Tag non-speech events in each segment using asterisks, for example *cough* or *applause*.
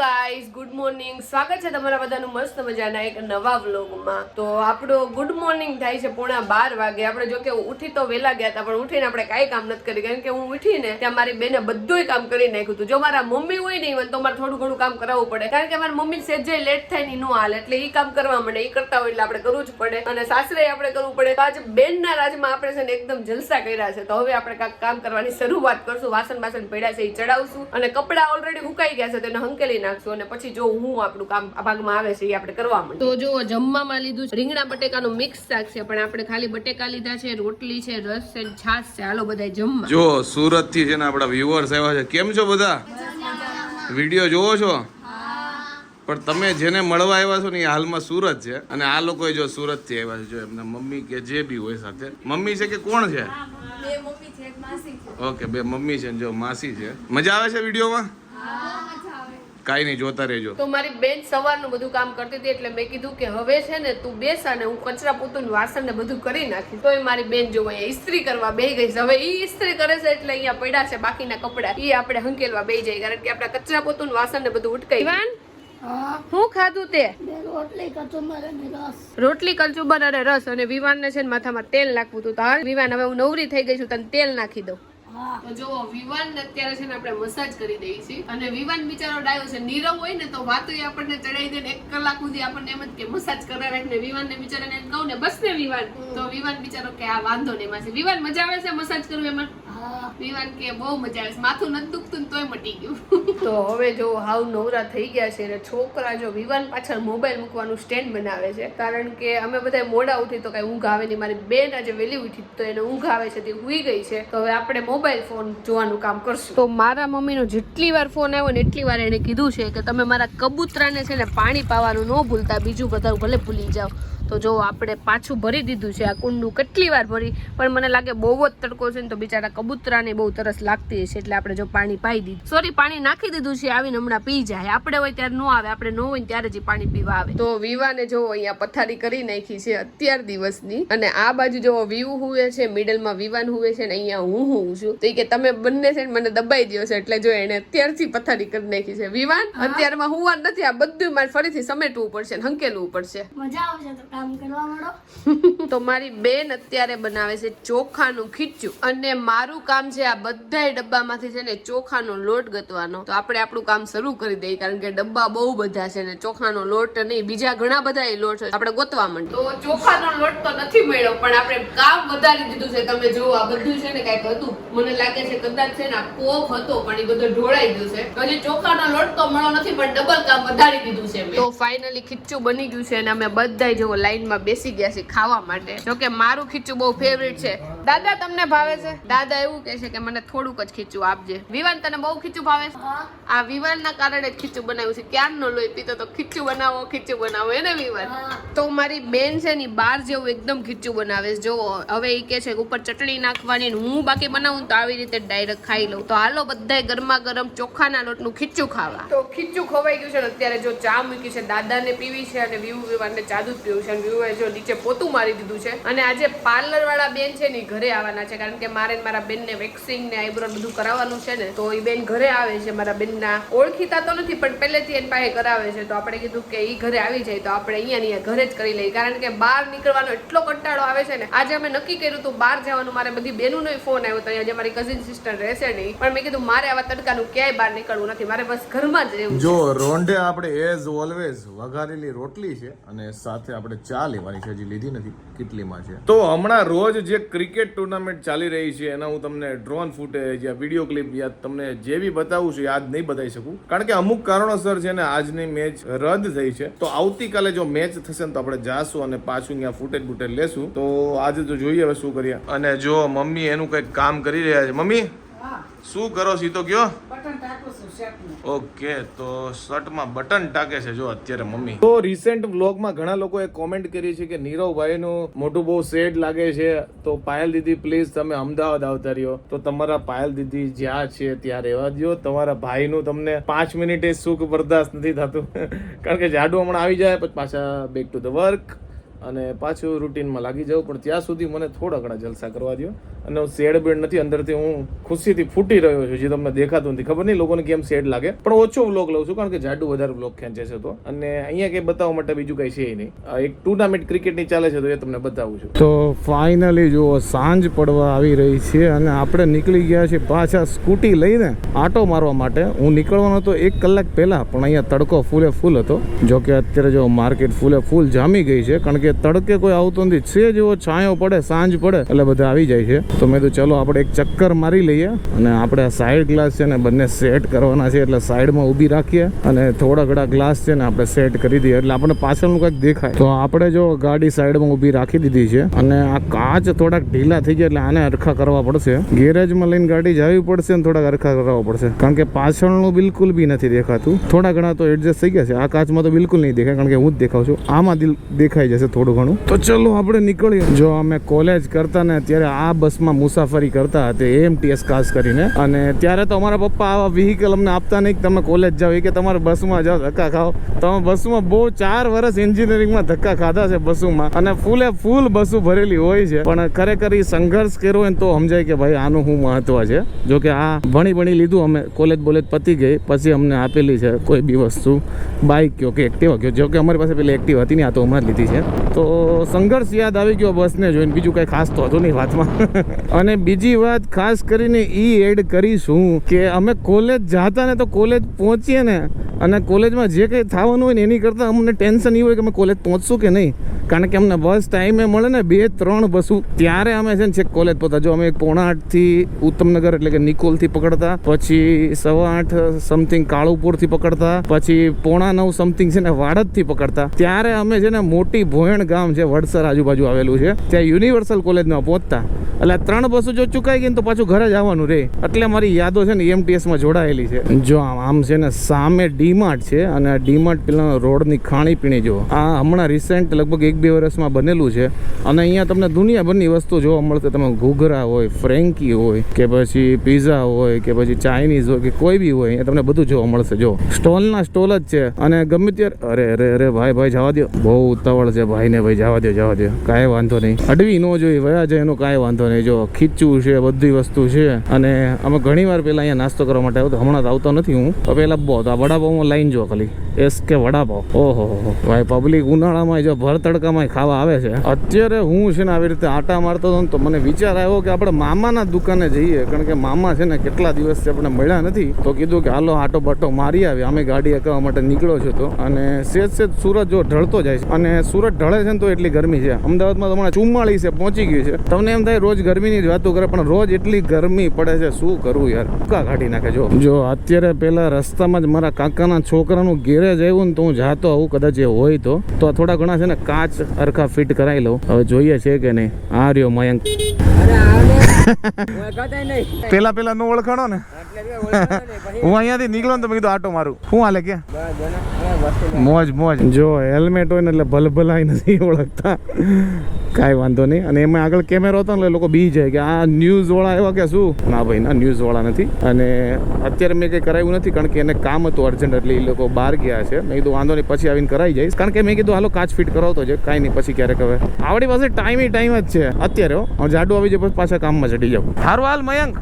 Guys good morning સ્વાગત છે તમારા બધાનું મસ્ત મજાના એક નવા વ્લોગમાં તો આપણો ગુડ મોર્નિંગ થાય છે પોણા બાર વાગે. આપણે જો કે ઉઠી તો વહેલા ગયા હતા, પણ ઉઠીને આપણે કાંઈ કામ નથી કરી. કારણ કે હું ઉઠીને ત્યાં મારી બેને બધુંય કામ કરી નાખ્યું હતું. જો મારા મમ્મી હોય ને તો મારે થોડું ઘણું કામ કરાવવું પડે. કારણ કે મારા મમ્મી સેજે લેટ થાય ને ન હાલ. એટલે એ કામ કરવા મળે એ કરતા હોય એટલે આપણે કરવું જ પડે. અને સાસરે આપણે કરવું પડે. તો આજે બેનના રાજમાં આપણે છે ને એકદમ જલસા કર્યા છે. તો હવે આપણે કાંઈક કામ કરવાની શરૂઆત કરશું. વાસણ બાસણ પડ્યા છે એ ચડાવશું. અને કપડાં ઓલરેડી ઉકાઈ ગયા છે તેને હંકેલી નાખશું અને પછી જો હું આપણું કામ આ ભાગમાં આવે છે એ આપણે કરવા માંડીએ. તો જો જમવામાં લીધું છે. રીંગણા બટેકાનું મિક્સ શાક છે પણ આપણે ખાલી બટેકા લીધા છે રોટલી છે રસ છે છાશ છે. હાલો બધા જમવા. જો સુરતથી છે ને આપણા વ્યુઅર્સ આવ્યા છે. કેમ છો બધા? વીડિયો જોવો છો? પણ તમે જેને મળવા આવ્યા છો ને એ હાલમાં સુરત છે. અને આ લોકો જો સુરતથી આવ્યા છે જો એમના મમ્મી કે જે બી હોય સાથે. મમ્મી છે કે કોણ છે. ઓકે બે મમ્મી છે ને જો માસી છે. મજા આવે છે વિડીયોમાં? કાઈ નહીં જોતા રહેજો. તો મારી બેન સવારનું બધું કામ કરતી હતી એટલે મેં કીધું કે હવે છે ને તું બેસ અને હું કચરા પોતું વાસણ ને બધું કરી નાખી તોય મારી બેન જો અહીંયા ઇસ્ત્રી કરવા બે ગઈ છે. હવે એ ઇસ્ત્રી કરે છે એટલે અહીંયા પડ્યા છે બાકીના કપડા. એ આપણે હંકેલવા બે જાય કારણ કે આપણા કચરા પોતું વાસણ ને બધું ઉટકાઈ હું. ખાધું તે? રોટલી કચુંબર અને રસ. અને વિવાન ને છે ને માથામાં તેલ નાખવું હતું. તો હાલ વિવાન હવે હું નવરી થઈ ગઈ છું તને તેલ નાખી દઉં. તો જો વિવાન અત્યારે છે ને આપણે મસાજ કરી દઈએ છીએ. અને વિવાન બિચારો ડાયો છે, નીરવ હોય ને તો વાતો આપણને ચડાવી દે ને એક કલાક સુધી આપણને એમ જ કે મસાજ કરાવે ને વિવાન ને બિચારાને એમ કહું ને, બસ ને વિવાન. તો વિવાન બિચારો કે, આ વાંધો નહીં માસી વિવાન મજા આવે છે મસાજ કરવું એમાં? હા વિવાન કે બહુ મજા આવે માથું નથી તોય મટી ગયું. તો હવે જો હાવ નવરા થઈ ગયા છે અને છોકરા જો વિવાન પાછળ મોબાઈલ મૂકવાનું સ્ટેન્ડ બનાવે છે. કારણ કે અમે બધા મોડા ઉઠી તો કઈ ઊંઘ આવે નહીં. મારી બેન આજે વહેલી ઉઠી તો એને ઊંઘ આવે છે તે હુઈ ગઈ છે. તો હવે આપણે મોબાઈલ ફોન જોવાનું કામ કરશું. તો મારા મમ્મીનો જેટલી વાર ફોન આવ્યો ને એટલી વાર એને કીધું છે કે તમે મારા કબૂતરાને છે ને પાણી પાવાનું ન ભૂલતા, બીજું બધા ભલે ભૂલી જાઓ. તો જો આપણે પાછું ભરી દીધું છે આ કુંડનું કેટલી વાર ભરી, પણ મને લાગે બહુ જ તડકો છે ને તો બિચારા કબૂતરાને બહુ તરસ લાગતી હશે એટલે આપણે જો પાણી પાઈ દીધું. સોરી પાણી નાખી દીધું છે આવીને હમણાં પી જાય. આપણે હોય ત્યારે ન આવે આપણે ન હોય ત્યારે જ પાણી પીવા આવે. તો વિવાને જો અહીંયા પથારી કરી નાખી છે અત્યાર દિવસની અને આ બાજુ જો વ્યૂ હુએ છે મિડલમાં વિવાન હુએ છે ને અહીંયા હું હું છું. તો કે તમે બંને છે ને મને દબાઈ દો છે એટલે જો એને અત્યારથી પથારી કરી નાખી છે. વિવાન અત્યારમાં હુવા નથી આ બધું મારે ફરીથી સમેટવું પડશે હંકેલવું પડશે. મજા આવશે તો કામ કરવા માંડો *laughs* તો મારી બેન અત્યારે બનાવે છે ચોખાનું ખીચું અને મારું કામ છે આ બધાય ડબ્બામાંથી છે ને ચોખાનો લોટ ગતવાનો. તો આપણે આપણું કામ શરૂ કરી દઈએ કારણ કે ડબ્બા બહુ બધા છે ને ચોખાનો લોટ નહીં બીજા ઘણા બધા લોટ આપણે ગોતવા માંડીએ. તો ચોખાનો લોટ તો નથી મળ્યો પણ આપણે કામ વધારી દીધું છે તમે જો આ બધું છે ને કંઈક હતું. મને લાગે છે કદાચ છે ને આ કોફ હતો પણ એ બધો ઢોળાઈ ગયું છે. હજી ચોખાનો લોટ તો મળ્યો નથી પણ ડબલ કામ વધારી દીધું છે તો ફાઇનલી ખીચું બની ગયું છે અને અમે બધા જેવો લાઈનમાં બેસી ગયા છે ખાવા માટે. જોકે મારું ખીચું બહુ ફેવરેટ છે. દાદા તમને ભાવે છે? દાદા એવું કહે છે કે મને થોડુંક જ ખીચું આપજે. વિવાન તને બહુ ખીચું ભાવે છે? આ વિવાનના કારણે જ ખીચું બનાવ્યું છે. ક્યારનો લોહી પીતો તો ખીચું બનાવો ખીચું બનાવો એને વિવાન? તો મારી બેન છે ને બાર જેવું એકદમ ખીચું બનાવે છે. જો હવે એ કે છે કે ઉપર ચટણી નાખવાની હું બાકી બનાવું તો આવી રીતે ડાયરેક્ટ ખાઈ લઉં. તો હાલો બધાય ગરમા ગરમ ચોખાના લોટનું ખીચું ખાવા. તો ખીચું ખવાઈ ગયું છે ને અત્યારે જો ચા મૂકી છે દાદાને પીવી છે અને વ્યૂ વિવાનને ચા દૂધ પીવું છે. અને વ્યૂએ જો નીચે પોતું મારી દીધું છે. અને આજે પાર્લર વાળા બેન છે ને ઈ ઘરે આવવાના છે કારણ કે મારે મારા બેનને વેક્સિંગ ને આઈબ્રો બધું કરાવવાનું છે ને તો એ બેન ઘરે આવે છે મારા બેનના. ઓળખીતા તો નથી પણ પહેલેથી એની પાસે કરાવે છે તો આપણે કીધું કે ઈ ઘરે આવી જાય તો આપણે અહીંયા અહીંયા ઘરે જ કરી લઈએ. કારણ કે બહાર નીકળવાનો એટલો કંટાળો આવે છે ને આજે અમે નક્કી કર્યું હતું બહાર જવાનું મારે બધી બેનોનો ફોન આવ્યો હતો જે મારી કઝિન સિસ્ટર રહેશે નહીં પણ મેં કીધું મારે આવા તડકાનું ક્યાંય બહાર નીકળવું નથી મારે બસ ઘરમાં જ રહેવું જો રોંઢે આપણે એઝ ઓલવેઝ વઘારેલી રોટલી છે અને સાથે આપણે ચા લેવાની છે હજી લીધી નથી કેટલીમાં છે. તો હમણાં રોજ જે ક્રિકેટ ટુર્નામેન્ટ ચાલી રહી છે એના હું તમને ડ્રોન ફૂટેજ યા વીડિયો ક્લિપ યા તમને જે બી બતાવું છું યાદ નહીં બતાવી શકું. કારણ કે અમુક કારણોસર છે ને આજની મેચ રદ થઈ છે. તો આવતીકાલે જો મેચ થશે ને તો આપણે જાશું અને પાછું ત્યાં ફૂટેજ બુટેજ લેશું. તો આજે તો જોઈએ હવે શું કરીએ. અને જો મમ્મી એનું કંઈક કામ કરી રહ્યા છે. મમ્મી? શું કરો છો ઈ તો કયો ઓકે તો શર્ટમાં બટન ટાકે છે જો અત્યારે મમ્મી. તો રિસેન્ટ વ્લોગમાં ઘણા લોકોએ કોમેન્ટ કરી છે કે નીરવભાઈનું મોટું બહુ સેડ લાગે છે. તો પાયલ દીદી પ્લીઝ તમે અમદાવાદ આવતા રહ્યો. તો તમારા પાયલ દીદી જ્યાં છે ત્યાં રહેવા દો તમારા ભાઈનું તમને પાંચ મિનિટે સુખ બરદાસ્ત નથી થતું. *laughs* કારણ કે જાડુ હમણાં આવી જાય પછી પાછા બેક ટુ ધ વર્ક અને પાછું રૂટીનમાં લાગી જાવ પણ ત્યાં સુધી મને થોડા ઘણા જલસા કરવા દો અને શેડ બેડ નથી, અંદરથી હું ખુશીથી ફૂટી રહ્યો છું, જે તમને દેખાતું નથી. ખબર નહીં લોકોને કેમ શેડ લાગે. પણ ઓછો વ્લોગ લઉં છું, કારણ કે જાડુ વધારે વ્લોગ ખેંચે છે તો. અને અહીંયા કંઈ બતાવવા માટે બીજું કંઈ છે નહીં. એક ટુર્નામેન્ટ ક્રિકેટની ચાલે છે, તો એ તમને બતાવું છું. તો ફાઇનલી જુઓ, સાંજ પડવા આવી રહી છે અને આપણે નીકળી ગયા છીએ પાછા સ્કૂટી લઈને આટો મારવા માટે. હું નીકળવાનો હતો એક કલાક પહેલાં, પણ અહીંયા તડકો ફૂલે ફૂલ હતો. જો કે અત્યારે જો માર્કેટ ફૂલે ફૂલ જામી ગઈ છે, કારણ કે તડકે કોઈ આવતો નથી. છે જેવો છાંયો પડે, સાંજ પડે, એટલે બધા આવી જાય છે. તો મેં તો ચલો, આપણે એક ચક્કર મારી લઈએ અને આપણે આ સાઈડ ગ્લાસ છે ને બંને સેટ કરવાના છે, એટલે સાઈડમાં ઊભી રાખીએ અને થોડા ઘણા ગ્લાસ છે ને આપણે સેટ કરી દઈએ. એટલે આપણને પાછળનું કંઈક દેખાય. તો આપણે જો ગાડી સાઈડમાં ઊભી રાખી દીધી છે અને આ કાચ થોડાક ઢીલા થઈ ગયા, એટલે આને અરખા કરવા પડશે. ગેરેજમાં લઈને ગાડી જવી પડશે ને થોડાક અરખા કરવા પડશે. કારણ કે પાછળનું બિલકુલ બી નથી દેખાતું. થોડા ઘણા તો એડજસ્ટ થઈ ગયા છે. આ કાચમાં તો બિલકુલ નહીં દેખાય, કારણ કે હું જ દેખાઉં છું. આમાં દેખાઈ જશે થોડું ઘણું. તો ચલો, આપણે નીકળીએ. જો અમે કોલેજ કરતા ને, ત્યારે આ બસમાં મુસાફરી કરતા હતા એમટીએસ ખાસ કરીને. અને ત્યારે તો અમારા પપ્પા આવા વ્હીકલ અમને આપતા નહીં કે તમે કોલેજ જાઓ. એ કે તમારે બસમાં જાઓ, ધક્કા ખાઓ. તમે બસમાં બહુ ચાર વર્ષ એન્જિનિયરિંગમાં ધક્કા ખાધા છે બસોમાં. અને ફૂલે ફૂલ બસો ભરેલી હોય છે. પણ ખરેખર ઈ સંઘર્ષ કર્યો હોય તો સમજાય કે ભાઈ આનું શું મહત્વ છે? જો કે આ ભણી ભણી લીધું અમે. કોલેજ બોલેજ પતી ગઈ. પછી અમને આપેલી છે કોઈ બી વસ્તુ. બાઇક કયો કે એક્ટિવા કયો. જો કે અમારી પાસે પેલી એક્ટિવા હતી ને, આ તો હમણાં લીધી છે. તો સંઘર્ષ યાદ આવી ગયો બસને જોઈને. બીજું કંઈ ખાસ તો હતું નહીં વાતમાં. અને બીજી વાત, ખાસ કરીને ઈ એડ કરીશું કે અમે કોલેજ જાતા ને તો કોલેજ પહોંચીએ ને, અને કોલેજમાં જે કંઈ થવાનું હોય ને એની કરતાં અમને ટેન્શન એ હોય કે અમે કોલેજ પહોંચશું કે નહીં. કારણ કે અમને બસ ટાઈમે મળે ને બે ત્રણ બસો. ત્યારે અમે છે ને છેક કોલેજ પહોંચતા. જો અમે પોણા આઠથી ઉત્તમનગર એટલે કે નિકોલથી પકડતા, પછી સવા આઠ સમથિંગ કાળુપુરથી પકડતા, પછી પોણા નવ સમથિંગ છે ને વાડદથી પકડતા. ત્યારે અમે છે ને મોટી ભોયણ ગામ છે, વડસર આજુબાજુ આવેલું છે, ત્યાં યુનિવર્સલ કોલેજમાં પહોંચતા. એટલે ત્રણ બસો જો ચુકાઈ ગઈ તો પાછું ઘરે જવાનું રે. એટલે મારી યાદો છે ને એમટીએસમાં જોડાયેલી છે. જો આમ છે ને સામે ડીમાર્ટ છે અને આ ડીમાર્ટ પેલા રોડની ખાણીપીણી જો આ હમણાં રિસેન્ટ લગભગ એક બે વર્ષમાં બનેલું છે. અને અહીંયા તમને દુનિયાભરની વસ્તુ જોવા મળશે. તમે ઘૂઘરા હોય ફ્રેન્કી હોય, કે પછી પીઝા હોય, કે પછી ચાઇનીઝ હોય, કે કોઈ બી હોય, અહીંયા તમને બધું જોવા મળશે. જો, સ્ટોલના સ્ટોલ જ છે. અને ગમે ત્યારે, અરે અરે અરે, ભાઈ ભાઈ, જવા દો બહુ ઉતાવળ છે. ભાઈ ને ભાઈ, જવા દો જવા દો કાંઈ વાંધો નહીં. અડવી ન જોઈ વયા જાય એનું કાંઈ વાંધો નહીં. જો ખીચું છે, બધી વસ્તુ છે. અને અમે ઘણી વાર પેલા અહીંયા નાસ્તો કરવા માટે આવ્યો હમણાં આવતો નથી હું. તો પહેલાં બહુ આ વડાપાઉં લાઈન જો ખાલી. એસ કે વડાપાવ. ઓહો ભાઈ પબ્લિક ઉનાળામાં જો ભર તડકામાં ખાવા આવે છે. અત્યારે હું છે ને આવી રીતે આટા મારતો હતો તો મને વિચાર આવ્યો કે આપણે મામાના દુકાને જઈએ. કારણ કે મામા છે ને કેટલા દિવસથી આપણે મળ્યા નથી. તો કીધું કે હાલો, આટો બાટો મારી આવી અમે ગાડી અકાવવા માટે નીકળ્યો છું તો. અને સેજ સેજ સુરત જો ઢળતો જાય છે. અને સુરત ઢળે છે ને તો એટલી ગરમી છે. અમદાવાદમાં તો હમણાં ચુમ્માળીસે પહોંચી ગયું છે. તમને એમ થાય રોજ ગરમીની જ વાતો કરે પણ રોજ એટલી ગરમી પડે છે શું કરવું યાર? ભૂકા કાઢી નાખે જો? જો અત્યારે પેલા રસ્તામાં જ મારા કાકાના છોકરાનું ગેરેજ આવ્યું ને તો હું જાતો આવું કદાચ એ હોય તો. તો આ થોડા ઘણા છે ને કાચ અરખા ફિટ કરાવી લઉં. હવે જોઈએ છે કે નહીં. આ રહ્યો મયંક. *laughs* પેલા પેલા નો ઓળખાણો ને. હું અહીંયાથી નીકળો ને તો મેં કીધું આટો મારું. શું હાલે કે? મોજ મોજ. જો હેલ્મેટ હોય ને એટલે ભલભલાઈ નથી ઓળખતા. કાંઈ વાંધો નહીં. અને એમાં આગળ કેમેરો હતો ને એટલે લોકો બી જાય કે આ ન્યૂઝ વાળા એવા કે શું? ના ભાઈ ના ન્યૂઝ વાળા નથી. અને અત્યારે મેં કંઈ કરાવ્યું નથી કારણ કે એને કામ હતું અર્જન્ટ એટલે એ લોકો બહાર ગયા છે. મેં કીધું વાંધો નહીં પછી આવીને કરાવી જઈશ. કારણ કે મેં કીધું હાલો કાચ ફિટ કરાવતો છે કાંઈ નહીં પછી ક્યારેક હવે. આવડી પાસે ટાઈમ ટાઈમ જ છે. અત્યારે હો. હવે જાડુ આવી જાય પછી પાછા કામમાં ચડી જાઉં. સારું હાલ મયંક.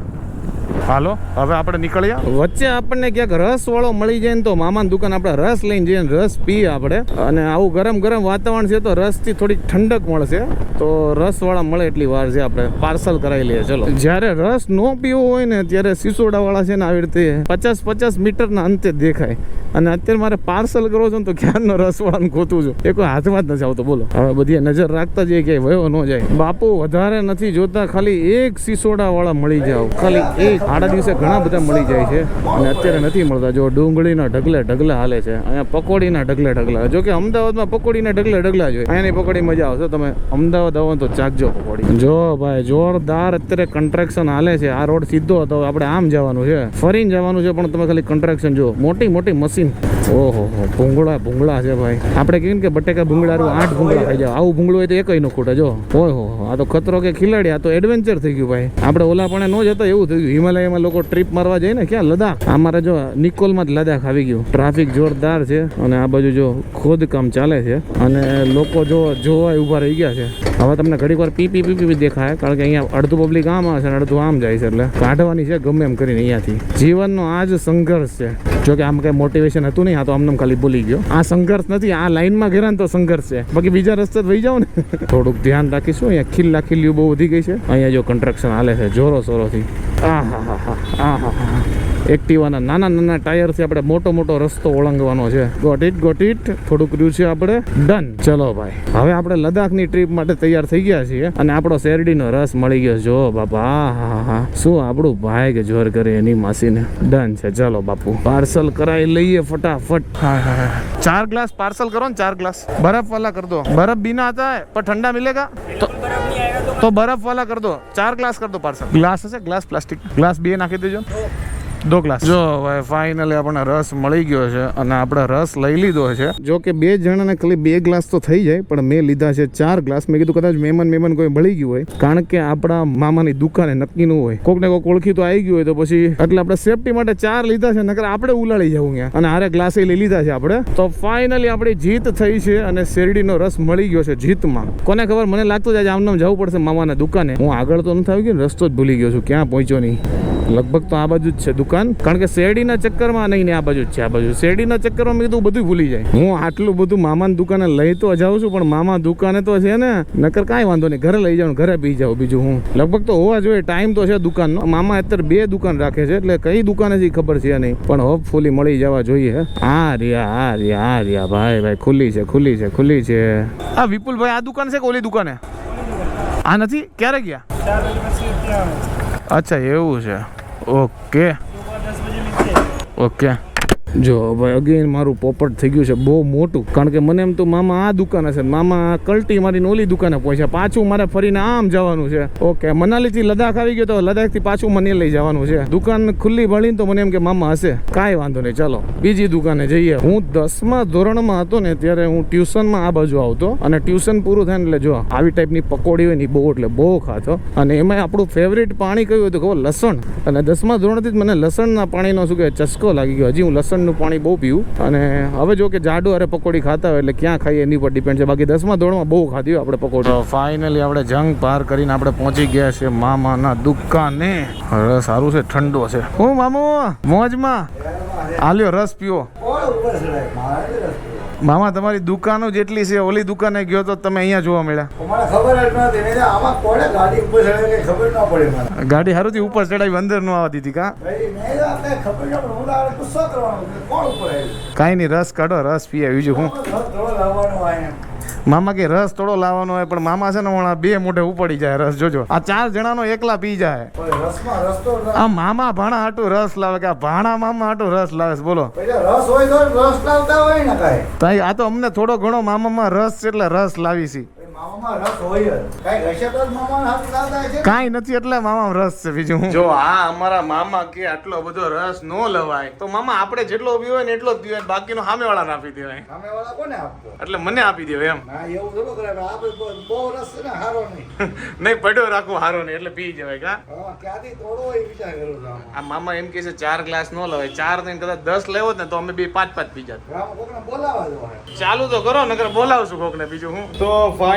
હાલો, હવે આપણે નીકળ્યા? વચ્ચે આપણને ક્યાંક રસ વાળો મળી જાય ને તો મામાની દુકાન આપણે રસ લઈને જઈએ રસ પીએ આપણે. અને આવું ગરમ ગરમ વાતાવરણ છે તો રસથી થોડીક ઠંડક મળશે. તો રસ વાળા મળે એટલી વાર છે આપણે પાર્સલ કરાવી લઈએ. ચલો. જ્યારે રસ નો પીવો હોય ને ત્યારે સિસોડા વાળા છે ને આવી રીતે પચાસ પચાસ મીટરના અંતે દેખાય. અને અત્યારે મારે પાર્સલ કરવો છે ને તો ક્યારનો રસ વાળાને ગોતું છું? એ કોઈ હાથમાં જ નથી આવતો, બોલો. હવે બધી નજર રાખતા જઈએ કે વયો ન જાય. બાપુ, વધારે નથી જોતા, ખાલી એક સિસોડા વાળા મળી જાવ ખાલી એક આડા દિવસે ઘણા બધા મળી જાય છે અને અત્યારે નથી મળતા. જો ડુંગળીના ઢગલે ઢગલા હાલે છે, અહીંયા પકોડીના ઢગલે ઢગલા. જો કે અમદાવાદમાં પકોડીના ઢગલે ઢગલા જોઈએ અહીંયાની પકોડી મજા આવશે. તમે અમદાવાદ આવો તો ચાખજો પકોડી. જો ભાઈ, જોરદાર અત્યારે કન્સ્ટ્રક્શન હાલે છે. આ રોડ સીધો હતો. આપણે આમ જવાનું છે. ફરીને જવાનું છે, પણ તમે ખાલી કન્સ્ટ્રક્શન જો મોટી મોટી મશીન. ઓહો ભૂંગળા ભૂંગળા છે ભાઈ. આપણે કહીએ કે બટેકા ભૂંગળા આઠ ભૂંગળા ખાઈ જાય આવું ભૂંગળું હોય તો એક નો ખૂટે, જો. ઓહો આ તો ખતરો કે ખિલાડી, આ તો એડવેન્ચર થઈ ગયું ભાઈ. આપણે ઓલા પણ ન જતા, એવું થઈ ગયું. હિમાલયમાં લોકો ટ્રીપ મારવા જાય ને, ક્યાં? લદાખ અમારે જો નિકોલમાં જ લદાખ આવી ગયું. ટ્રાફિક જોરદાર છે અને આ બાજુ જો ખોદકામ ચાલે છે અને લોકો જો જોવા ઊભા રહી ગયા છે. હવે તમને ઘડીક વાર પીપી પી પી પી દેખાય, કારણ કે અહીંયા અડધું પબ્લિક આમ આવે છે અને અડધું આમ જાય છે એટલે કાઢવાની છે ગમે એમ કરીને અહીંયાથી. જીવનનો આ જ સંઘર્ષ છે. જો કે આમ કઈ મોટિવેશન હતું નહીં, આ તો આમને ખાલી ભૂલી ગયો. આ સંઘર્ષ નથી, આ લાઈનમાં ઘેરા તો સંઘર્ષ છે. બાકી બીજા રસ્તે વહી જાવ ને. *laughs* થોડુંક ધ્યાન રાખીશું, અહીંયા ખીલ્લા ખીલ્લીઓ બહુ વધી ગઈ છે. અહીંયા જો કન્સ્ટ્રક્શન હાલે છે જોરો સોરોથી આ હા હા હા આ હા હા એક્ટિવાના નાના નાના ટાયરથી આપણે મોટો મોટો રસ્તો ઓળંગવાનો છે. ગોટ ઇટ ગોટ ઇટ થોડુંક રહ્યું છે આપણે. ડન ચલો ભાઈ. હવે આપણે લદ્દાખની ટ્રીપ માટે તૈયાર થઈ ગયા છીએ અને આપણો શેરડીનો રસ મળી ગયો. જો બાપા હા હા શું આપણું ભાઈ કે જોર કરે એની માસીને? ડન છે. ચલો બાપુ. પાર્સલ કરાવી લઈએ ફટાફટ. ચાર ગ્લાસ પાર્સલ કરો ને ચાર ગ્લાસ. બરફ વાલા કર દો. બરફ બીના હતા પણ ઠંડા મિલેગા? તો તો બરફ વાલા કર દો. ચાર ગ્લાસ કર દો પાર્સલ. ગ્લાસ હશે? Glass, plastic. ગ્લાસ બે નાખી દેજો. દો ગ્લાસ. જો ભાઈ ફાઇનલી આપણને રસ મળી ગયો છે અને આપણે રસ લઈ લીધો છે. જો કે બે જણાને ખાલી બે ગ્લાસ તો થઈ જાય પણ મેં લીધા છે ચાર ગ્લાસ. મેં કીધું કદાચ મહેમાન મહેમાન કોઈ મળી ગયું હોય. કારણ કે આપણા મામાની દુકાને નક્કી ન હોય. કોક ને કોક ઓળખી તો આવી ગયું હોય તો પછી એટલે આપણે સેફટી માટે ચાર લીધા છે નકર આપણે ઉલાળી જવું ત્યાં અને હારે ગ્લાસે લઈ લીધા છે આપણે. તો ફાઇનલી આપણી જીત થઈ છે અને શેરડીનો રસ મળી ગયો છે જીતમાં. કોને ખબર? મને લાગતું છે આજે આમને આમ જવું પડશે મામાના દુકાને. હું આગળ તો નથી આવી ગયો રસ્તો જ ભૂલી ગયો છું. ક્યાં પહોંચ્યો નહીં? લગભગ તો આ બાજુ જ છે દુકાન. કારણ કે શેરડીના ચક્કરમાં નહીં ને આ બાજુ જ છે આ બાજુ. શેરડીના ચક્કરમાં મેં કીધું બધું ભૂલી જાય. હું આટલું બધું મામાની દુકાને લઈ તો જાઉં છું પણ મામા દુકાને તો છે ને નકર કાંઈ વાંધો નહીં. ઘરે લઈ જાઉં ઘરે પી જાઉં બીજું હું. લગભગ તો હોવા જોઈએ ટાઈમ તો છે દુકાનનો. મામા અત્યારે બે દુકાન રાખે છે એટલે કઈ દુકાને છે ખબર છે નહીં. પણ હોપફુલી મળી જવા જોઈએ. આ રહ્યા આ રહ્યા આ રહ્યા. ભાઈ ભાઈ ખુલ્લી છે ખુલ્લી છે ખુલ્લી છે. આ વિપુલભાઈ આ દુકાન છે કે ઓલી દુકાને? આ નથી? ક્યારે ગયા? અચ્છા એવું છે. ઓકે. ઓકે. જો, ભાઈ અગેન મારું પોપટ થઈ ગયું છે બહુ મોટું. કારણ કે મને એમ તો મામા આ દુકાન ને મામા કલ્ટી મારીને ઓલી દુકાને પહોંચ્યા. પાછું મારે ફરીને આમ જવાનું છે. ઓકે, મનાલીથી લદાખ આવી ગયો તો લદાખથી પાછું મને લઈ જવાનું છે. દુકાન ખુલ્લી ભળીને તો મને એમ કે મામા હશે. કાંઈ વાંધો નહીં, ચાલો. બીજી દુકાને જઈએ. હું દસમા ધોરણમાં હતો ને ત્યારે હું ટ્યુશનમાં આ બાજુ આવતો અને ટ્યુશન પૂરું થાય ને એટલે જો, આવી ટાઈપની પકોડી હોય ને બહુ એટલે બહુ ખાતો. અને એમાં આપણું ફેવરેટ પાણી કયું હતું કહો લસણ. અને દસમા ધોરણથી જ મને લસણના પાણીનો શું કે ચસ્કો લાગી ગયો. હજી હું લસણનું પાણી બહુ પીવું. અને હવે જો કે જાડુ અરે પકોડી ખાતા હોય એટલે ક્યાં ખાઈએ એની પર ડિપેન્ડ છે. બાકી દસમા ધોરણમાં બહુ ખાધી હોય આપણે પકોડી. ફાઇનલી આપણે જંગ પાર કરીને આપણે પહોંચી ગયા છે મામાના દુકાને. સારું છે, ઠંડો છે. હું મામો, મોજમાં. આલ્યો, રસ પીવો. મામા તમારી દુકાનો જેટલી છે ઓલી દુકાને ગયો તો તમે અહીંયા જોવા મળ્યા. ગાડી ઉપર ચડાવી ખબર ન પડી મને. ગાડી હારુંથી ઉપર ચડાવી અંદર નો આવતી હતી કા? કાંઈ નહીં રસ કાઢો રસ પીએ બીજું હું મામા કે રસ થોડો લાવવાનો હોય પણ મામા છે ને હમણાં બે મોઢે ઉપડી જાય રસ જોજો. આ ચાર જણાનો એકલા પી જાય. આ મામા ભાણા હાટું રસ લાવે કે આ ભાણા મામા હાટું રસ લાવે છે બોલો. પહેલા રસ હોય તો રસ લાવતા હોય ને કાંઈ. આ તો અમને થોડો ઘણો મામામાં રસ છે એટલે રસ લાવી છે. ભાઈ મામામાં રસ હોય જ. કાંઈ નથી એટલે મામા રસ છે બીજું જો આ અમારા મામા કે આટલો બધો રસ નો લવાય. તો મામા આપણે જેટલો પીવો ને એટલો જ પીવાય. બાકીનો સામે વાળા આપી દેવાય. સામેવાળા કોને આપતો? એટલે મને આપી દેવાય એમ. ના એવું થોડું કરે આપણે બહુ- બહુ રસ છે ને સારો નહીં. *laughs* નહીં પડ્યો રાખવો હારો નહીં એટલે પી જવાય કા? ક્યાંથી તોડવો એ વિચાર કરું આ મામા એમ કે છે ચાર ગ્લાસ નો લવાય. ચાર ને કદાચ દસ લેવો ને તો અમે બે પાંચ પાંચ પી જાત. ચાલુ તો કરો નગર બોલાવશું કોકને બીજું હું. તો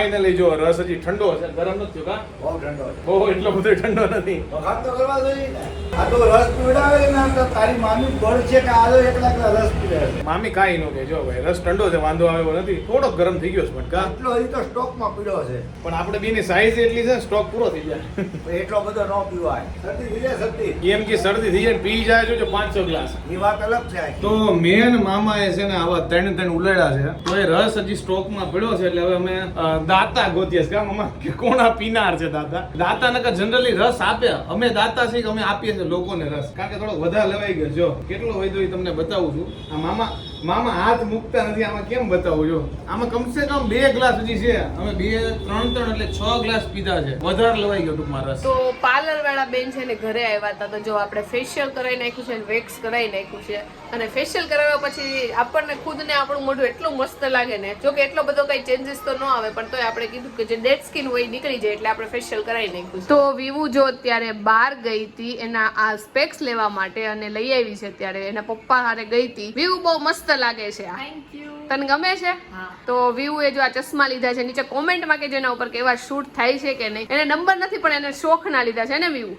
ફાઇનલી જો રસ હજી ઠંડો હશે ગરમ નથી થયો કા? બહુ ઠંડો બહુ એટલો બધો ઠંડો નથી. વખાણ તો કરવા જોઈએ ને. આ તો રસ પીવડાવે ને તો તારી મામી બળ છે કે આલો એકલા એકલા રસ પીવડાવે મામી કાઈ નો કે જો ભાઈ રસ ઠંડો છે વાંધો આવે એવો નથી. થોડો ગરમ થઈ ગયો છે પણ કા એટલો હજી તો સ્ટોકમાં પીડ્યો છે. પણ આપણે બેની સાઈઝ એટલી છે સ્ટોક પૂરો થઈ જાય. એટલો બધો ન પીવાય. શરદી થઈ જાય શરદી. એમ કે શરદી થઈ જાય પી જાય જોજો પાંચસો ગ્લાસ. એ વાત અલગ છે તો મેન મામા એ છે ને આવા ત્રણ ત્રણ ઉલેડા છે. તો એ રસ હજી સ્ટોકમાં પડ્યો છે એટલે હવે અમે દાતા ગોતીએ કામ અમાર કે કોણા પીનાર છે દાતા? દાતા નકર જનરલી રસ આપે. અમે દાતા છીએ કે અમે આપીએ છીએ લોકોને રસ. કારણ કે થોડો વધારે લેવાઈ ગયો. જો, કેટલો હોય તો એ તમને બતાવું છું. આ મામા મામા હાથ મૂકતા નથી આમાં કેમ બતાવું જો? આમાં કમસે કમ બે ગ્લાસ હજી છે. અમે બે ત્રણ ત્રણ એટલે છ ગ્લાસ પીધા છે. વધારે લવાઈ ગયો ટૂંકમાં રસ. તો પાર્લર વાળા બેન છે ને ઘરે આવ્યા હતા તો જો આપણે ફેશિયલ કરાવી નાખ્યું છે વેક્સ કરાવી નાખ્યું છે અને ફેશિયલ કરાવ્યા પછી આપણને ખુદને આપણું મોઢું એટલું મસ્ત લાગે ને જો કે એટલો બધો કઈ ચેન્જીસ તો ન આવે પણ તોય આપણે કીધું કે જે ડેડ સ્કિન હોય નીકળી જાય એટલે આપણે ફેશિયલ કરાવી નાખ્યું તો વિવુ જો અત્યારે બહાર ગઈ હતી એના આ સ્પેક્સ લેવા માટે અને લઈ આવી છે ત્યારે એના પપ્પા હારે ગઈ હતી. વિવુ બહુ મસ્ત લાગે છે આ. તને ગમે છે? તો વ્યુ એ જો આ ચશ્મા લીધા છે નીચે કોમેન્ટમાં કે જેના ઉપર કેવા શૂટ થાય છે કે નહીં. એને નંબર નથી પણ એને શોખ ના લીધા છે ને વ્યુ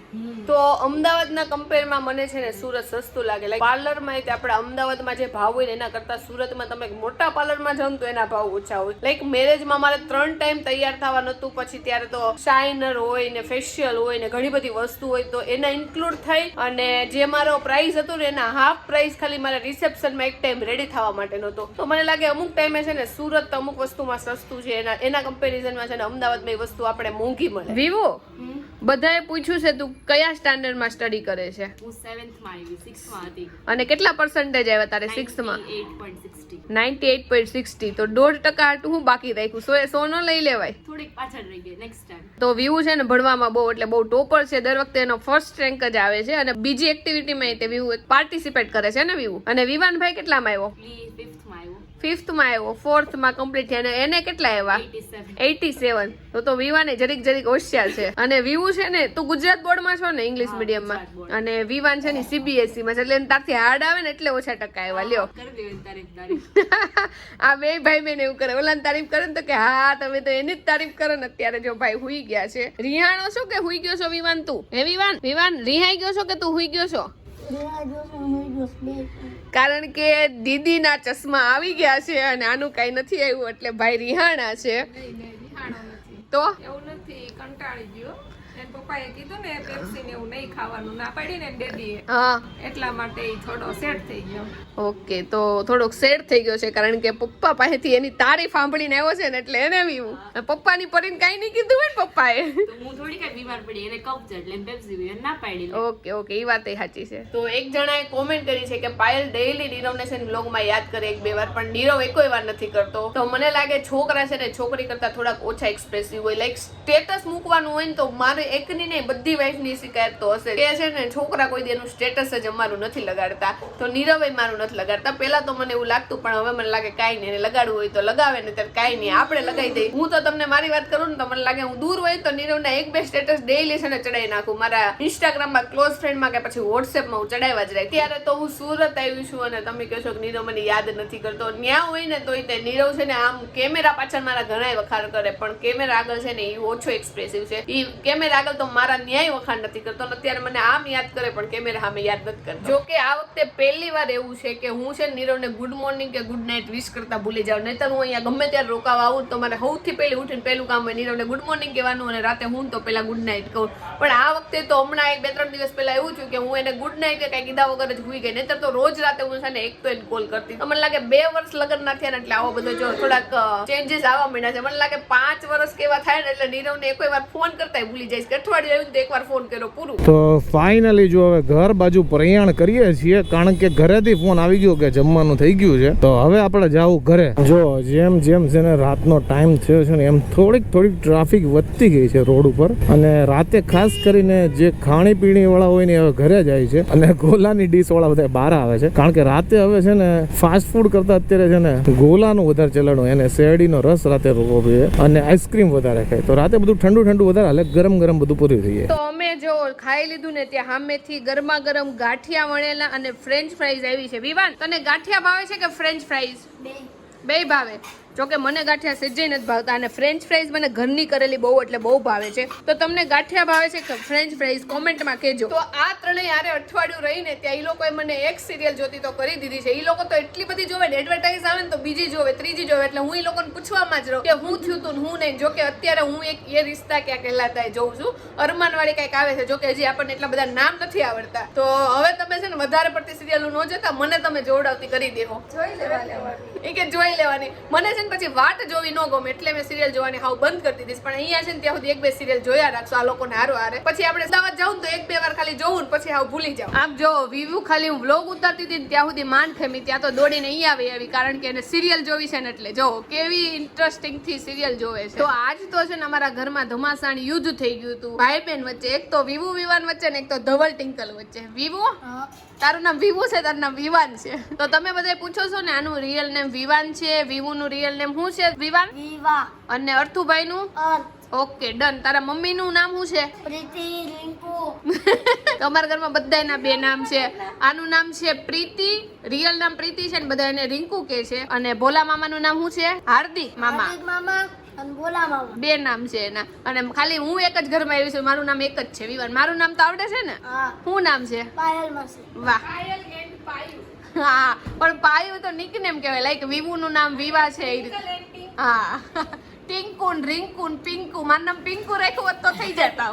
તો અમદાવાદના કમ્પેરમાં મને છે ને સુરત સસ્તું લાગે. લાઈક પાર્લરમાં એટલે આપણે અમદાવાદમાં જે ભાવ હોય ને એના કરતા સુરતમાં તમે મોટા પાર્લરમાં જાઓ જાવ તો એના ભાવ ઓછા હોય. લાઈક મેરેજમાં મારે ત્રણ ટાઈમ તૈયાર થવા નતું પછી ત્યારે તો શાઇનર હોય ને ફેશિયલ હોય ને ઘણી બધી વસ્તુ હોય તો એના ઇન્ક્લુડ થઈ અને જે મારો પ્રાઇસ હતો ને એના હાફ પ્રાઇસ ખાલી મારા રિસેપ્શનમાં એક ટાઈમ રેડી થવા માટે નહોતો. તો મને લાગે અમુક ટાઈમે છે ને સુરત અમુક વસ્તુમાં સસ્તું છે એના એના કમ્પેરિઝનમાં છે ને અમદાવાદમાં એ વસ્તુ આપણે મોંઘી મળે. વિવો? બધાએ પૂછ્યું છે તું કયા સ્ટાન્ડર્ડમાં સ્ટડી કરે છે? હું સેવન્થમાં આવી સિક્સમાં હતી. અને કેટલા પર્સન્ટેજ આવ્યા તારે સિક્સમાં eight point sixty ninety eight point sixty તો દોઢ ટકા હાટું હું બાકી રાખ્યું? સો એ સો નો લઈ લેવાય. થોડીક પાછળ રહી ગઈ નેક્સ્ટ ટાઈમ તો વ્યૂ છે ને ભણવામાં બહુ એટલે બહુ ટોપર છે. દર વખતે એનો ફર્સ્ટ રેન્ક જ આવે છે. અને બીજી એક્ટિવિટીમાં તે વ્યૂ પાર્ટિસિપેટ કરે છે ને વ્યૂ અને વિવાનભાઈ કેટલામાં આવ્યો? ફિફ્થમાં આવ્યો. ફિફ્થમાં આવ્યો ફોર્થમાં કમ્પ્લીટ થયા. એને કેટલા આવ્યા? એટી સેવન તો તો વિવાને જરીક જરીક હોશિયાર છે. અને વિવુ છે ને તું ગુજરાત બોર્ડમાં છો ને ઇંગ્લિશ મીડિયમમાં અને વિવાન છે ને સીબીએસઈમાં છે. એટલે એને તારથી હાર્ડ આવે ને એટલે ઓછા ટકા આવ્યા. લ્યો. *laughs* આ બે ભાઈ બેન એવું કરે. ઓલાની તારીફ કરે ને તો કે હા તમે તો એની જ તારીફ કરો ને અત્યારે જો ભાઈ હુઈ ગયા છે. રિહાણો છો કે હુઈ ગયો છો વિવાન તું? હે વિવાન? વિવાન રિહાઈ ગયો છો કે તું હુઈ ગયો છો? કારણ કે દીદીના ચશ્મા આવી ગયા છે અને આનું કઈ નથી આવ્યું એટલે ભાઈ રિહાણા છે. તો? એવું નથી કંટાળી ગયો. પપ્પાએ કીધું ને પેપ્સી ને એવું નહીં ખાવાનું. ના પાડી ને ડેડીએ. હા. એટલા માટે એ થોડો સેટ થઈ ગયો. ઓકે તો થોડોક સેડ થઈ ગયો છે કારણ કે પપ્પા પાસેથી એની તારીફ સાંભળીને આવ્યો છે ને એટલે એને વીવું પપ્પાની પરીને કાંઈ નહીં કીધું હોય પપ્પાએ. તો હું થોડી કઈ બીમાર પડી એને કફ છે એટલે પેપ્સી ના પાડી ઓકે ઓકે એ વાત સાચી છે. તો એક જણાએ કોમેન્ટ કરી છે કે પાયલ ડેઈલી નીરવને છે ને બ્લોગમાં યાદ કરે એક બે વાર પણ નીરવ એકોય વાર નથી કરતો. તો મને લાગે છોકરા છે ને છોકરી કરતા થોડાક ઓછા એક્સપ્રેસિવ હોય. લાઈક સ્ટેટસ મૂકવાનું હોય ને તો મારે એકની નહીં બધી વાઈફની શિકાયત તો હશે. કે છે ને, છોકરા કોઈ દેનું સ્ટેટસ જ અમારું નથી લગાડતા. તો નીરવે મારું નથી લગાડતા. પહેલા તો મને એવું લાગતું, પણ હવે મને લાગે કાંઈ નહીં. લગાડવું હોય તો લગાવે ને ત્યારે કાંઈ નહીં. આપણે લગાવી દઈએ. હું તો તમને મારી વાત કરું ને તો મને લાગે હું દૂર હોય તો નીરવના એક બે સ્ટેટસ ડેઈલી છે ને ચડાવી નાખું. મારા ઇન્સ્ટાગ્રામમાં ક્લોઝ ફ્રેન્ડમાં કે પછી વોટ્સએપમાં હું ચડાવવા જ રહી. ત્યારે તો હું સુરત આવી છું અને તમે કહો છો કે નીરવ મને યાદ નથી કરતો. ન્યા હોય ને તોય તે નીરવ છે ને આમ કેમેરા પાછળ મારા ઘણા વખાણ કરે. પણ કેમેરા આગળ છે ને એ ઓછો એક્સપ્રેસિવ છે. એ કેમેરા આગળ તો મારા ન્યાય વખાણ નથી કરતો અત્યારે મને આમ યાદ કરે પણ કેમેરા સામે યાદ નથી કરતો. જો કે આ વખતે પહેલી વાર એવું છે કે હું છે નીરવને ગુડ મોર્નિંગ કે ગુડ નાઇટ વિશ કરતા ભૂલી જાઉં. નહીતર હું અહીંયા ગમે ત્યારે રોકાવા આવું તો મારે સૌથી પહેલી ઉઠીને પહેલું કામ હોય નીરવને ગુડ મોર્નિંગ કહેવાનું અને રાતે હું તો પહેલાં ગુડ નાઇટ કહું. પણ આ વખતે તો હમણાં એક બે ત્રણ દિવસ પહેલા એવું થયું કે હું એને ગુડ નાઇટ કે કઈ કીધા વગર જ ભૂઈ ગઈ. નહીતર તો રોજ રાતે હું છે ને એક તો એને કોલ કરતી. મને લાગે બે વર્ષ લગ્ન ના થયા ને એટલે આવો બધો જો થોડાક ચેન્જીસ આવવા માંડ્યા છે. મને લાગે પાંચ વર્ષ કેવા થાય ને એટલે નીરવને એક વાર ફોન કરતા ભૂલી જઈશ. તો ફાઇનલી જો હવે ઘર બાજુ પ્રયાણ કરીએ છીએ, કારણ કે ઘરેથી ફોન આવી ગયો કે જમવાનું થઈ ગયું છે, તો હવે આપણે જાવું ઘરે. જો જેમ જેમ છે ને રાતનો ટાઈમ થયો છે ને એમ થોડીક થોડીક ટ્રાફિક વધતી ગઈ છે રોડ ઉપર. અને રાતે ખાસ કરીને જે ખાણી પીણી વાળા હોય ને હવે ઘરે જાય છે, અને ગોલાની ડીશ વાળા બધા બહાર આવે છે. કારણ કે રાતે હવે છે ને ફાસ્ટ ફૂડ કરતા અત્યારે છે ને ગોલાનું વધારે ચલણ હોય એને શેરડીનો રસ રાતે રોવો જોઈએ અને આઈસ્ક્રીમ વધારે ખાય. તો રાતે બધું ઠંડુ ઠંડુ વધારે, હાલે ગરમ ગરમ બધું પૂરી થઈ જાય. તો અમે જો ખાઈ લીધું ને ત્યાં સામેથી ગરમા ગરમ ગાંઠિયા વણેલા અને ફ્રેન્ચ ફ્રાઈઝ આવી છે. વિવાન તને ગાંઠિયા ભાવે છે કે ફ્રેન્ચ ફ્રાઈઝ બે. બે ભાવે. જોકે મને ગાંઠિયા સજ્જય નથી ભાવતા અને ફ્રેન્ચ ફ્રાઈઝ મને ઘરની કરેલી બહુ એટલે બહુ ભાવે છે. તો તમને ગાંઠિયા ભાવે છે કે ફ્રેન્ચ ફ્રાઈઝ કોમેન્ટમાં કહેજો. તો આ ત્રણેય યારે અઠવાડિયું રહીને ત્યાં એ લોકોએ મને એક સિરિયલ જોતી તો કરી દીધી છે. એ લોકો તો એટલી બધી જોવે ને એડવર્ટાઇઝ આવે ને તો બીજી જોવે ત્રીજી જોવે એટલે હું એ લોકોને પૂછવામાં જ રહું કે હું થયું તું હું નહીં. જોકે અત્યારે હું એક એ રિશ્તા ક્યાં કહેલાતા જોઉં છું. અરમાનવાળી કંઈક આવે છે જોકે હજી આપણને એટલા બધા નામ નથી આવડતા. તો હવે તમે છે ને વધારે પડતી સિરિયલો ન જોતા મને તમે જોડાવતી કરી દેવો જોઈ લેવા લેવાનું. એ કે જોઈ લેવાની. મને છે છે ને પછી વાટ જોવી ન ગમે એટલે મેં સિરિયલ જોવાની હાવ બંધ કરી દીધી પણ અહીંયા છે ને ત્યાં સુધી એક બે સિરિયલ જોયા રાખશો આ લોકોને હારો હારે. પછી આપણે અમદાવાદ જવું તો એક બે વાર ખાલી જોવું પછી હાવ ભૂલી જાવ આમ જો વિવુ ખાલી હું બ્લોગ ઉતારતી હતી ને ત્યાં સુધી માંડ ખેમી ત્યાં તો દોડીને અહીં આવી આવી કારણ કે એને સિરિયલ જોવી છે ને એટલે. જો કેવી ઇન્ટરેસ્ટિંગથી સિરિયલ જોવે છે. તો આજ તો છે ને અમારા ઘરમાં ધમાસાણ યુદ્ધ થઈ ગયું હતું. ભાઈ બહેન વચ્ચે એક તો વિવુ વિવાન વચ્ચે ને એક તો ધવલ ટિંકલ વચ્ચે. વિવુ તારું નામ વિવુ છે તારું નામ વિવાન છે. તો તમે બધા પૂછો છો ને આનું રિયલ નેમ વિવાન છે વિવુ નું રિયલ નેમ શું છે? વિવાન? વિવા અને અર્થુભાઈ નું ઓકે ડન. તારા મમ્મી નું નામ શું છે? પ્રીતિ રિંકુ. *laughs* તો અમારા ઘરમાં બધાયના બે નામ છે. આનું નામ છે પ્રીતિ રિયલ નામ પ્રીતિ છે ને બધા એને રિંકુ કે છે. અને ભોલા મામાનું નામ શું છે? હાર્દિક મામા. મામા અને મામા. બે નામ છે એના. અને ખાલી હું એક જ ઘરમાં આવી છું. મારું નામ એક જ છે વિવાન. મારું નામ તો આવડે છે ને? શું નામ છે? વાહ. હા પણ પાયુ તો નિકનેમ કહેવાય. લાઈક વિવુનું નામ વિવા છે એ રીતે. હા. ટિંકુન રિંકુન રિંકુ પિંકુ. મારું નામ પિંકુ રાખ્યું હોત તો થઈ જતા.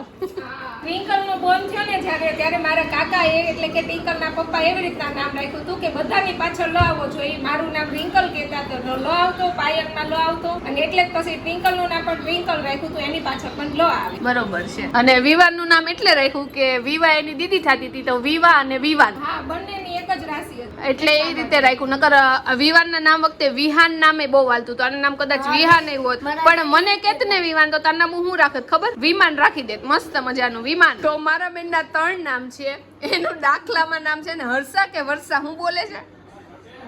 ટ્વિંકલ નો બોન થયો ને જ્યારે ત્યારે મારા કાકા એ એટલે કે ટિંકલ ના પપ્પા એવી રીતના નામ રાખ્યું હતું કે બધાની પાછળ લો આવવો જોઈએ. મારું નામ રિંકલ કહેતા તો લો આવતો પાયલમાં લો આવતો. અને એટલે જ પછી ટ્વિંકલનું નામ પણ ટ્વિંકલ રાખ્યું હતું એની પાછળ પણ લો આવે. બરોબર છે. અને વિવાનનું નામ એટલે રાખ્યું કે વિવા એની દીદી થતી હતી તો વિવા અને વિવાન. હા બંનેની એક જ રાશિ હતી. એટલે એ રીતે રાખ્યું. નકર વિહાનના નામ વખતે વિહાન નામે બહુ વાલતું તો આનું નામ કદાચ વિહાન એવું હોત પણ મને કેત ને વિવાન તો તારું નામ હું રાખત ખબર? વિમાન રાખી દેત. મસ્ત મજાનું વિમાન. તો મારા બેનના ત્રણ નામ છે. એનું દાખલામાં નામ છે ને હર્ષા કે વર્ષા? હું બોલે છે?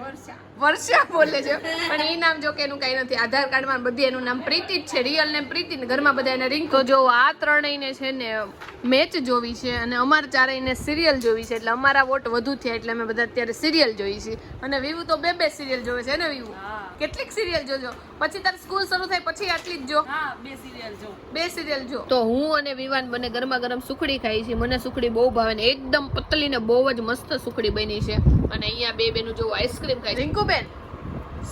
વર્ષા. વર્ષા બોલે છે. પણ એ નામ જો કે એનું કઈ નથી. આધાર કાર્ડમાં બધી એનું નામ પ્રીતિ જ છે. રિયલ નેમ પ્રીતિ ને ઘરમાં બધા એને રિંગ તો જો આ ત્રણેયને છે ને મેચ જોવી છે અને અમારે ચારેયને સિરિયલ જોવી છે. એટલે અમારા વોટ વધુ થયા એટલે અમે બધા અત્યારે સિરિયલ જોઈ છે અને વિવુ તો બે બે સિરિયલ જોવે છે ને વિવુ કેટલીક સિરિયલ જોજો. પછી તારી સ્કૂલ શરૂ થાય પછી આટલી જ જો. બે સિરિયલ જો. બે સિરિયલ જો. તો હું અને વિવાન બંને ગરમા ગરમ સુખડી ખાઈ છે મને સુખડી બહુ ભાવે ને એકદમ પતલી ને બહુ જ મસ્ત સુખડી બની છે. અને અહીંયા બે બેનું જો આઈસ્ક્રીમ ખાય રિંકુબેન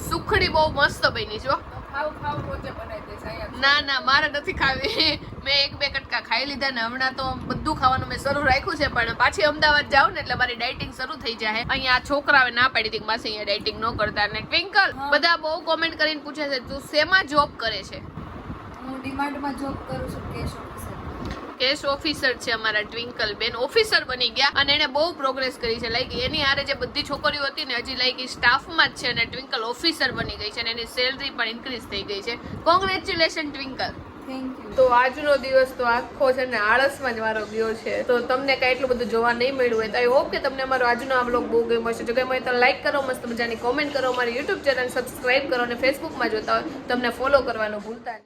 સુખડી બહુ મસ્ત બની છે ના ના મારે નથી ખાવી. *laughs* મેં એક બે કટકા ખાઈ લીધા ને હમણાં તો બધું ખાવાનું મેં શરૂ રાખ્યું છે પણ પાછી અમદાવાદ જાઉં ને એટલે મારી ડાયટિંગ શરૂ થઈ જાય. અહીંયા આ છોકરાએ ના પાડી હતી માસી અહીંયા ડાયટિંગ ન કરતા ને. ટ્વિંકલ બધા બહુ કોમેન્ટ કરીને પૂછે છે તું શેમાં જોબ કરે છે? હું ડિમાન્ડમાં જોબ કરું છું કેશ કેશ ઓફિસર છે અમારા ટ્વિંકલ બેન. ઓફિસર બની ગયા અને એને બહુ પ્રોગ્રેસ કરી છે. લાઈક એની હારે જે બધી છોકરીઓ હતી ને હજી લાઈક એ સ્ટાફમાં જ છે અને ટ્વિંકલ ઓફિસર બની ગઈ છે અને એની સેલરી પણ ઇન્ક્રીઝ થઈ ગઈ છે. કોંગ્રેચ્યુલેશન ટ્વિંકલ તો આજનો દિવસ તો આખો છે ને આળસમાં જ મારો ગયો છે. તો તમને કાંઈ એટલું બધું જોવા નહીં મળ્યું હોય તો આઈ હોપ કે તમને અમારો આજનો આ બ્લોગ બહુ ગમ્યો હશે. જો કે મને તો લાઈક કરો મસ્ત મજાની કોમેન્ટ કરો અમારી યુટ્યુબ ચેનલ સબસ્ક્રાઇબ કરો અને ફેસબુકમાં જોતા હોય તમને ફોલો કરવાનું ભૂલતા નહીં.